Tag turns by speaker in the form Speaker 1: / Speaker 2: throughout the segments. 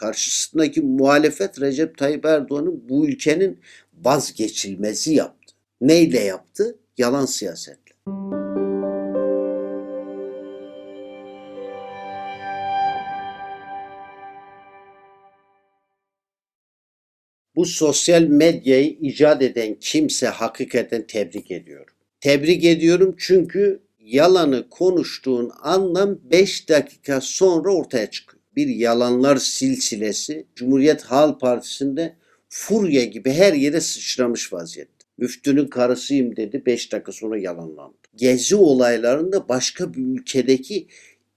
Speaker 1: Karşısındaki muhalefet Recep Tayyip Erdoğan'ın bu ülkenin vazgeçilmezi yaptı. Neyle yaptı? Yalan siyasetle. Bu sosyal medyayı icat eden kimse hakikaten tebrik ediyorum. Tebrik ediyorum çünkü yalanı konuştuğun anlam 5 dakika sonra ortaya çıkıyor. Bir yalanlar silsilesi Cumhuriyet Halk Partisi'nde furya gibi her yere sıçramış vaziyette. Müftünün karısıyım dedi 5 dakika sonra yalanlandı. Gezi olaylarında başka bir ülkedeki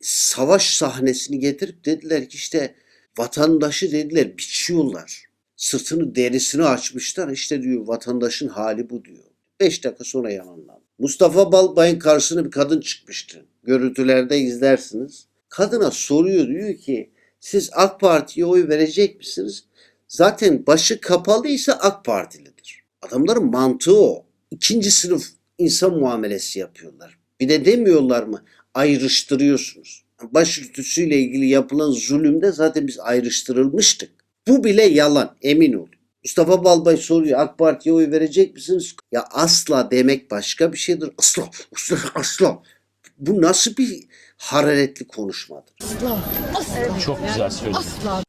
Speaker 1: savaş sahnesini getirip dediler ki işte vatandaşı dediler biçiyorlar. Sırtını derisini açmışlar işte diyor vatandaşın hali bu diyor. 5 dakika sonra yalanlandı. Mustafa Balbay'ın karşısına bir kadın çıkmıştı. Görüntülerde izlersiniz. Kadına soruyor diyor ki siz AK Parti'ye oy verecek misiniz? Zaten başı kapalıysa AK Partilidir. Adamların mantığı o. İkinci sınıf insan muamelesi yapıyorlar. Bir de demiyorlar mı ayrıştırıyorsunuz. Başörtüsüyle ilgili yapılan zulümde zaten biz ayrıştırılmıştık. Bu bile yalan emin ol. Mustafa Balbay soruyor AK Parti'ye oy verecek misiniz? Ya asla demek başka bir şeydir. Asla, asla, asla. Bu nasıl bir hararetli konuşmadır?
Speaker 2: Çok güzel söyledin.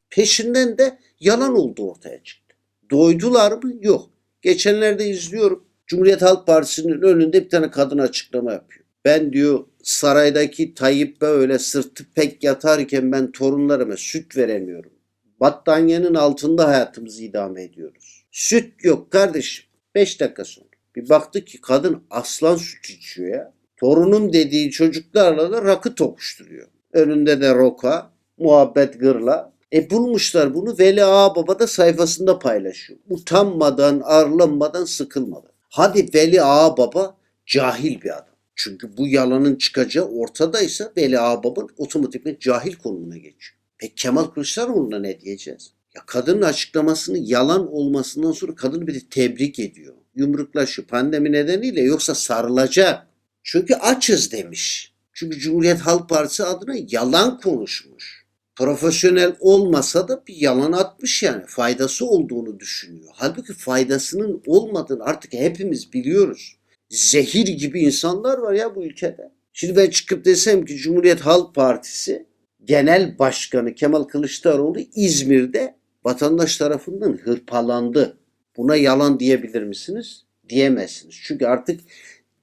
Speaker 1: Peşinden de yalan oldu ortaya çıktı. Doydular mı? Yok. Geçenlerde izliyorum. Cumhuriyet Halk Partisi'nin önünde bir tane kadın açıklama yapıyor. Ben diyor saraydaki Tayyip böyle sırtı pek yatarken ben torunlarıma süt veremiyorum. Battaniyenin altında hayatımızı idame ediyoruz. Süt yok kardeşim. 5 dakika sonra. Bir baktık ki kadın aslan süt içiyor ya. Torunum dediği çocuklarla da rakı tokuşturuyor. Önünde de roka, muhabbet gırla. E bulmuşlar bunu Veli Ağababa da sayfasında paylaşıyor. Utanmadan, arlanmadan, sıkılmadan. Hadi Veli Ağababa cahil bir adam. Çünkü bu yalanın çıkacağı ortadaysa Veli Ağababa'nın otomatikman cahil konumuna geçiyor. Peki Kemal Kılıçdaroğlu'na ne diyeceğiz? Ya kadının açıklamasının yalan olmasından sonra kadını bir de tebrik ediyor. Yumruklaşıyor pandemi nedeniyle yoksa sarılacak. Çünkü açız demiş. Çünkü Cumhuriyet Halk Partisi adına yalan konuşmuş. Profesyonel olmasa da bir yalan atmış yani. Faydası olduğunu düşünüyor. Halbuki faydasının olmadığını artık hepimiz biliyoruz. Zehir gibi insanlar var ya bu ülkede. Şimdi ben çıkıp desem ki Cumhuriyet Halk Partisi Genel Başkanı Kemal Kılıçdaroğlu İzmir'de vatandaş tarafından hırpalandı. Buna yalan diyebilir misiniz? Diyemezsiniz. Çünkü artık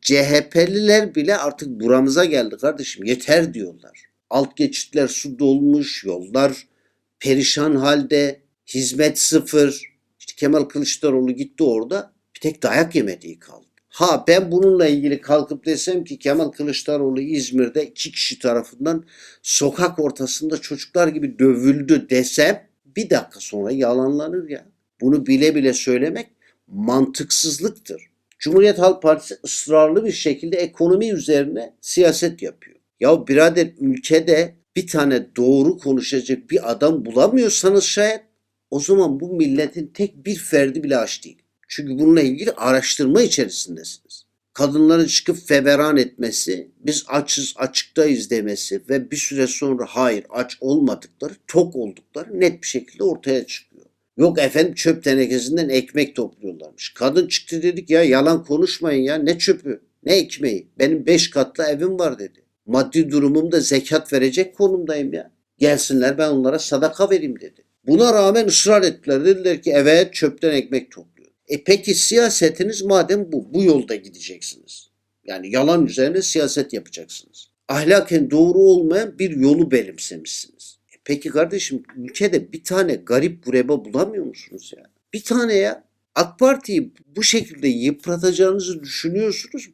Speaker 1: CHP'liler bile artık buramıza geldi kardeşim yeter diyorlar. Alt geçitler su dolmuş, yollar perişan halde, hizmet sıfır. İşte Kemal Kılıçdaroğlu gitti orada bir tek dayak yemediği kaldı. Ha ben bununla ilgili kalkıp desem ki Kemal Kılıçdaroğlu İzmir'de iki kişi tarafından sokak ortasında çocuklar gibi dövüldü desem bir dakika sonra yalanlanır ya. Bunu bile bile söylemek mantıksızlıktır. Cumhuriyet Halk Partisi ısrarlı bir şekilde ekonomi üzerine siyaset yapıyor. Ya birader ülkede bir tane doğru konuşacak bir adam bulamıyorsanız şayet o zaman bu milletin tek bir ferdi bile aç değil. Çünkü bununla ilgili araştırma içerisindesiniz. Kadınların çıkıp feveran etmesi, biz açız açıktayız demesi ve bir süre sonra hayır aç olmadıkları, tok oldukları net bir şekilde ortaya çıkıyor. Yok efendim çöp tenekesinden ekmek topluyorlarmış. Kadın çıktı dedik ya yalan konuşmayın ya ne çöpü ne ekmeği. Benim beş katlı evim var dedi. Maddi durumumda zekat verecek konumdayım ya. Gelsinler ben onlara sadaka vereyim dedi. Buna rağmen ısrar ettiler. Dediler ki evet çöpten ekmek topluyor. E peki siyasetiniz madem bu, bu yolda gideceksiniz. Yani yalan üzerine siyaset yapacaksınız. Ahlaken doğru olmayan bir yolu benimsemişsiniz. Peki kardeşim ülkede bir tane garip gureba bulamıyor musunuz ya? Bir tane ya. AK Parti'yi bu şekilde yıpratacağınızı düşünüyorsunuz.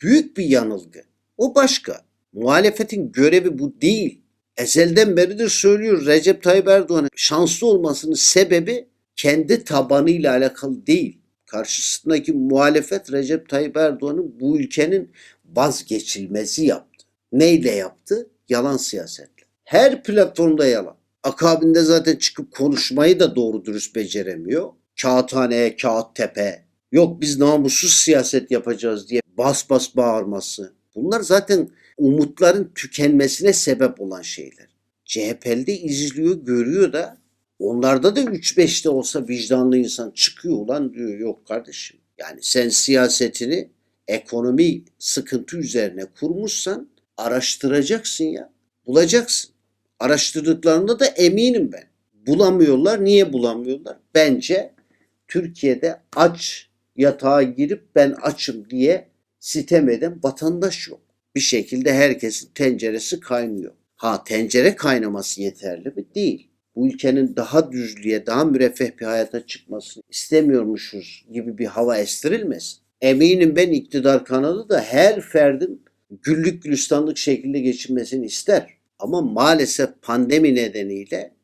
Speaker 1: Büyük bir yanılgı. O başka. Muhalefetin görevi bu değil. Ezelden beridir söylüyor Recep Tayyip Erdoğan'ın şanslı olmasının sebebi kendi tabanıyla alakalı değil. Karşısındaki muhalefet Recep Tayyip Erdoğan'ın bu ülkenin vazgeçilmezi yaptı. Neyle yaptı? Yalan siyasetle. Her platformda yalan. Akabinde zaten çıkıp konuşmayı da doğru dürüst beceremiyor. Kağıthaneye, kağıt tepe. Yok biz namussuz siyaset yapacağız diye bas bas bağırması. Bunlar zaten umutların tükenmesine sebep olan şeyler. CHP'li de izliyor, görüyor da Onlarda da 3-5'te olsa vicdanlı insan çıkıyor ulan diyor yok kardeşim. Yani sen siyasetini ekonomi sıkıntı üzerine kurmuşsan araştıracaksın ya. Bulacaksın. Araştırdıklarında da eminim ben. Bulamıyorlar. Niye bulamıyorlar? Bence Türkiye'de aç yatağa girip ben açım diye sitem eden vatandaş yok. Bir şekilde herkesin tenceresi kaynıyor. Ha tencere kaynaması yeterli mi? Değil. Bu ülkenin daha düzlüğe, daha müreffeh bir hayata çıkmasını istemiyormuşuz gibi bir hava estirilmesin. Eminim ben iktidar kanalı da her ferdin güllük gülistanlık şekilde geçinmesini ister. Ama maalesef pandemi nedeniyle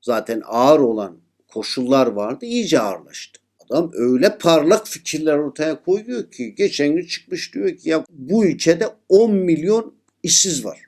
Speaker 1: zaten ağır olan koşullar vardı iyice ağırlaştı. Adam öyle parlak fikirler ortaya koyuyor ki geçen gün çıkmış diyor ki ya bu ülkede 10 milyon işsiz var.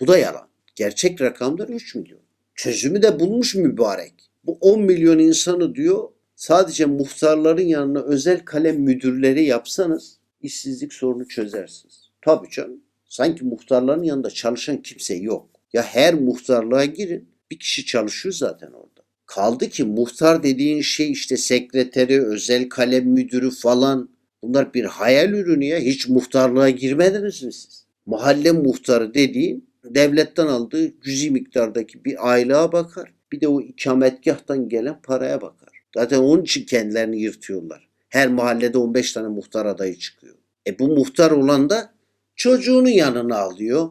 Speaker 1: Bu da yalan. Gerçek rakamlar 3 milyon. Çözümü de bulmuş mübarek. Bu 10 milyon insanı diyor sadece muhtarların yanına özel kalem müdürleri yapsanız işsizlik sorunu çözersiniz. Tabii canım. Sanki muhtarların yanında çalışan kimse yok. Ya her muhtarlığa girin bir kişi çalışıyor zaten orada. Kaldı ki muhtar dediğin şey işte sekreteri, özel kalem müdürü falan. Bunlar bir hayal ürünü ya. Hiç muhtarlığa girmediniz mi siz? Mahalle muhtarı dediğin devletten aldığı cüzi miktardaki bir aylığa bakar. Bir de o ikametgahtan gelen paraya bakar. Zaten onun için kendilerini yırtıyorlar. Her mahallede 15 tane muhtar adayı çıkıyor. E bu muhtar olan da çocuğunu yanına alıyor.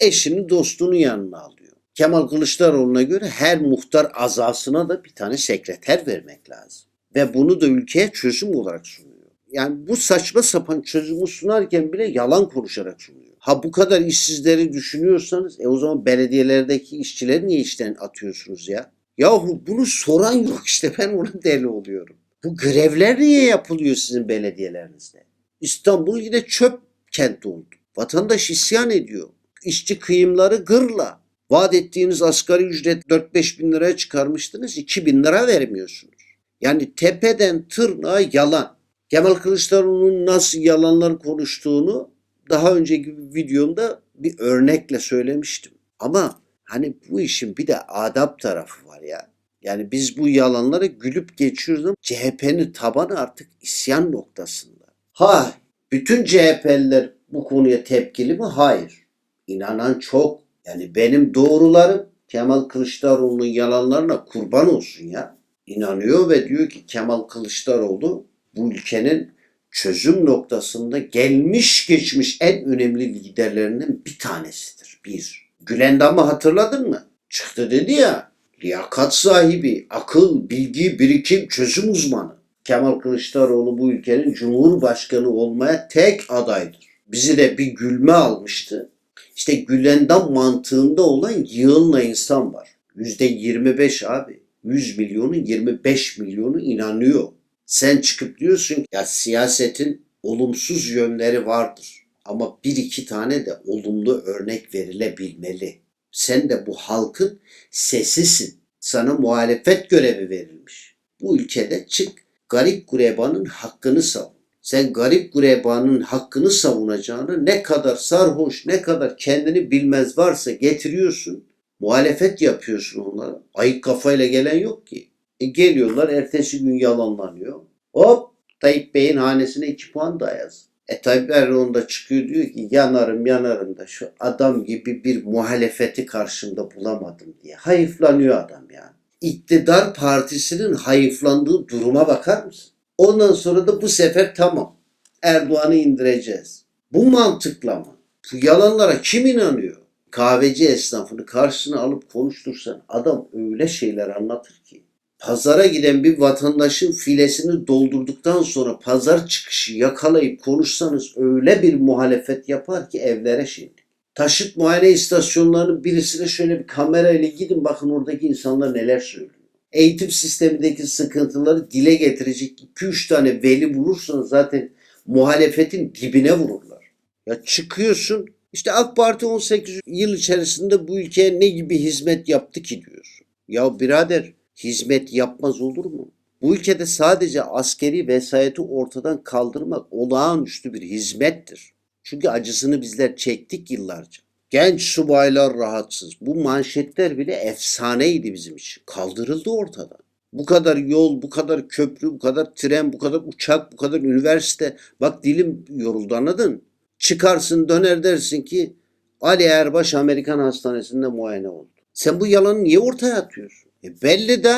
Speaker 1: Eşini dostunu yanına alıyor. Kemal Kılıçdaroğlu'na göre her muhtar azasına da bir tane sekreter vermek lazım. Ve bunu da ülkeye çözüm olarak sunuyor. Yani bu saçma sapan çözümü sunarken bile yalan konuşarak sunuyor. Ha bu kadar işsizleri düşünüyorsanız e o zaman belediyelerdeki işçileri niye işten atıyorsunuz ya? Yahu bunu soran yok işte ben ona deli oluyorum. Bu grevler niye yapılıyor sizin belediyelerinizde? İstanbul yine çöp kent oldu. Vatandaş isyan ediyor. İşçi kıyımları gırla. Vaat ettiğiniz asgari ücret 4-5 bin liraya çıkarmıştınız 2 bin lira vermiyorsunuz. Yani tepeden tırnağa yalan. Kemal Kılıçdaroğlu'nun nasıl yalanlar konuştuğunu daha önceki videomda bir örnekle söylemiştim. Ama hani bu işin bir de adap tarafı var ya. Yani biz bu yalanlara gülüp geçiyoruz ama CHP'nin tabanı artık isyan noktasında. Ha bütün CHP'liler bu konuya tepkili mi? Hayır. İnanan çok. Yani benim doğrularım Kemal Kılıçdaroğlu'nun yalanlarına kurban olsun ya. İnanıyor ve diyor ki Kemal Kılıçdaroğlu bu ülkenin çözüm noktasında gelmiş geçmiş en önemli liderlerinden bir tanesidir. Bir. Gülendam'ı hatırladın mı? Çıktı dedi ya liyakat sahibi, akıl, bilgi, birikim, çözüm uzmanı. Kemal Kılıçdaroğlu bu ülkenin cumhurbaşkanı olmaya tek adaydır. Bizi de bir gülme almıştı. İşte Gülendam mantığında olan yığınla insan var. Yüzde 25 abi. 100 milyonu 25 milyonu inanıyor. Sen çıkıp diyorsun ki ya siyasetin olumsuz yönleri vardır. Ama bir iki tane de olumlu örnek verilebilmeli. Sen de bu halkın sesisin. Sana muhalefet görevi verilmiş. Bu ülkede çık garip gurebanın hakkını savun. Sen garip gurebanın hakkını savunacağını ne kadar sarhoş, ne kadar kendini bilmez varsa getiriyorsun. Muhalefet yapıyorsun onlara. Ayık kafayla gelen yok ki. E geliyorlar ertesi gün yalanlanıyor. Hop Tayyip Bey'in hanesine iki puan da yaz. E Tayyip Erdoğan da çıkıyor diyor ki yanarım yanarım da şu adam gibi bir muhalefeti karşımda bulamadım diye. Hayıflanıyor adam yani. İktidar partisinin hayıflandığı duruma bakar mısın? Ondan sonra da bu sefer tamam Erdoğan'ı indireceğiz. Bu mantıkla mı? Bu yalanlara kim inanıyor? Kahveci esnafını karşısına alıp konuştursan adam öyle şeyler anlatır ki. Pazara giden bir vatandaşın filesini doldurduktan sonra pazar çıkışı yakalayıp konuşsanız öyle bir muhalefet yapar ki evlere şimdi. Taşıt muayene istasyonlarının birisine şöyle bir kamerayla gidin bakın oradaki insanlar neler söylüyor. Eğitim sistemindeki sıkıntıları dile getirecek 2-3 tane veli bulursanız zaten muhalefetin dibine vururlar. Ya çıkıyorsun işte AK Parti 18 yıl içerisinde bu ülkeye ne gibi hizmet yaptı ki diyor. Ya birader hizmet yapmaz olur mu? Bu ülkede sadece askeri vesayeti ortadan kaldırmak olağanüstü bir hizmettir. Çünkü acısını bizler çektik yıllarca. Genç subaylar rahatsız. Bu manşetler bile efsaneydi bizim için. Kaldırıldı ortadan. Bu kadar yol, bu kadar köprü, bu kadar tren, bu kadar uçak, bu kadar üniversite. Bak dilim yoruldu anladın? Çıkarsın döner dersin ki Ali Erbaş Amerikan Hastanesi'nde muayene oldu. Sen bu yalanı niye ortaya atıyorsun? E belli de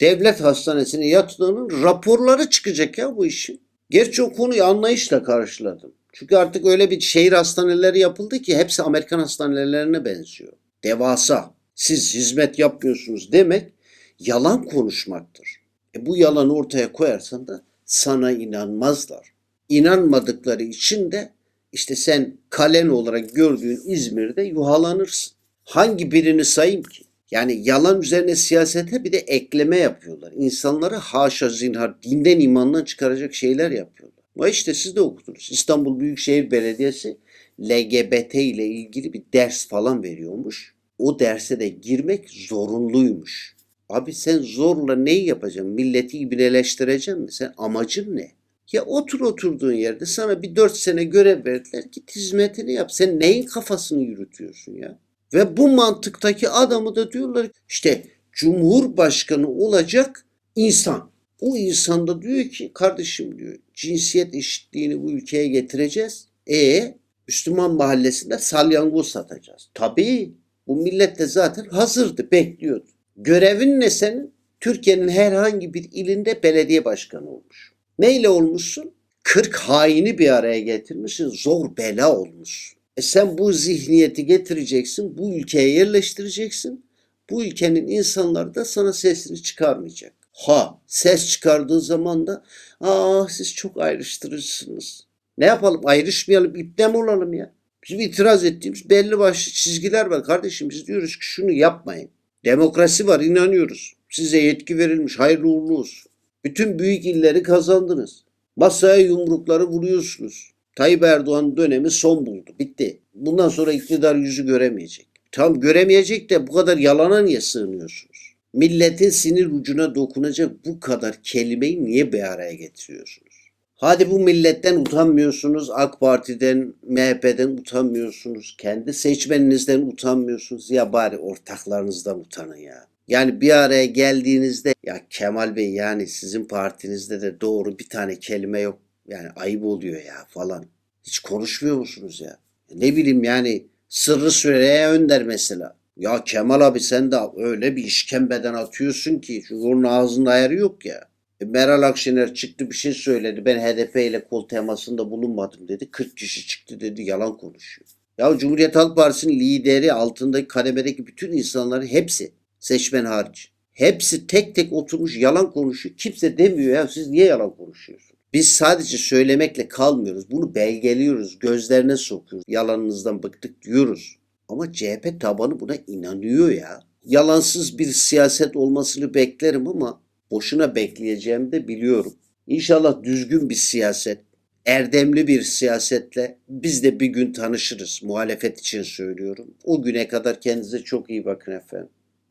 Speaker 1: devlet hastanesine yattığının raporları çıkacak ya bu işin. Gerçi o konuyu anlayışla karşıladım. Çünkü artık öyle bir şehir hastaneleri yapıldı ki hepsi Amerikan hastanelerine benziyor. Devasa. Siz hizmet yapmıyorsunuz demek yalan konuşmaktır. E bu yalanı ortaya koyarsan da sana inanmazlar. İnanmadıkları için de işte sen kalen olarak gördüğün İzmir'de yuhalanırsın. Hangi birini sayayım ki? Yani yalan üzerine siyasete bir de ekleme yapıyorlar. İnsanları haşa zinhar dinden imandan çıkaracak şeyler yapıyorlar. Ama işte siz de okudunuz. İstanbul Büyükşehir Belediyesi LGBT ile ilgili bir ders falan veriyormuş. O derse de girmek zorunluymuş. Abi sen zorla neyi yapacaksın? Milleti ibneleştireceksin mi? Sen amacın ne? Ya otur oturduğun yerde sana bir dört sene görev verdiler. Git hizmetini yap. Sen neyin kafasını yürütüyorsun ya? Ve bu mantıktaki adamı da diyorlar işte Cumhurbaşkanı olacak insan. O insan da diyor ki kardeşim diyor cinsiyet eşitliğini bu ülkeye getireceğiz. E Müslüman mahallesinde salyangoz satacağız. Tabii bu millet de zaten hazırdı bekliyordu. Görevin ne senin? Türkiye'nin herhangi bir ilinde belediye başkanı olmuş. Neyle olmuşsun? 40 haini bir araya getirmişsin. Zor bela olmuş. E sen bu zihniyeti getireceksin. Bu ülkeye yerleştireceksin. Bu ülkenin insanları da sana sesini çıkarmayacak. Ha ses çıkardığı zaman da ah siz çok ayrıştırıcısınız. Ne yapalım ayrışmayalım ipte mi olalım ya? Bizim itiraz ettiğimiz belli başlı çizgiler var kardeşim. Biz diyoruz ki şunu yapmayın. Demokrasi var inanıyoruz. Size yetki verilmiş hayırlı uğurlu olsun. Bütün büyük illeri kazandınız. Masaya yumrukları vuruyorsunuz. Tayyip Erdoğan dönemi son buldu. Bitti. Bundan sonra iktidar yüzü göremeyecek. Tam göremeyecek de bu kadar yalana niye sığınıyorsunuz? Milletin sinir ucuna dokunacak bu kadar kelimeyi niye bir araya getiriyorsunuz? Hadi bu milletten utanmıyorsunuz, AK Parti'den, MHP'den utanmıyorsunuz, kendi seçmeninizden utanmıyorsunuz. Ya bari ortaklarınızdan utanın ya. Yani bir araya geldiğinizde ya Kemal Bey yani sizin partinizde de doğru bir tane kelime yok. Yani ayıp oluyor ya falan. Hiç konuşmuyor musunuz ya? Ne bileyim yani Sırrı Süreyya Önder mesela. Ya Kemal abi sen de öyle bir işkembeden atıyorsun ki şu onun ağzında ayarı yok ya. E, Meral Akşener çıktı bir şey söyledi. Ben HDP ile kol temasında bulunmadım dedi. 40 kişi çıktı dedi. Yalan konuşuyor. Ya Cumhuriyet Halk Partisi'nin lideri altındaki kademedeki bütün insanların hepsi seçmen hariç. Hepsi tek tek oturmuş yalan konuşuyor. Kimse demiyor ya siz niye yalan konuşuyorsunuz? Biz sadece söylemekle kalmıyoruz. Bunu belgeliyoruz. Gözlerine sokuyoruz. Yalanınızdan bıktık diyoruz. Ama CHP tabanı buna inanıyor ya. Yalansız bir siyaset olmasını beklerim ama boşuna bekleyeceğimi de biliyorum. İnşallah düzgün bir siyaset, erdemli bir siyasetle biz de bir gün tanışırız. Muhalefet için söylüyorum. O güne kadar kendinize çok iyi bakın efendim.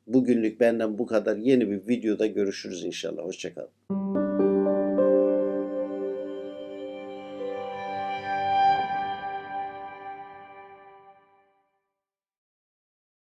Speaker 1: Bugünlük benden bu kadar. Yeni bir videoda görüşürüz inşallah. Hoşçakalın.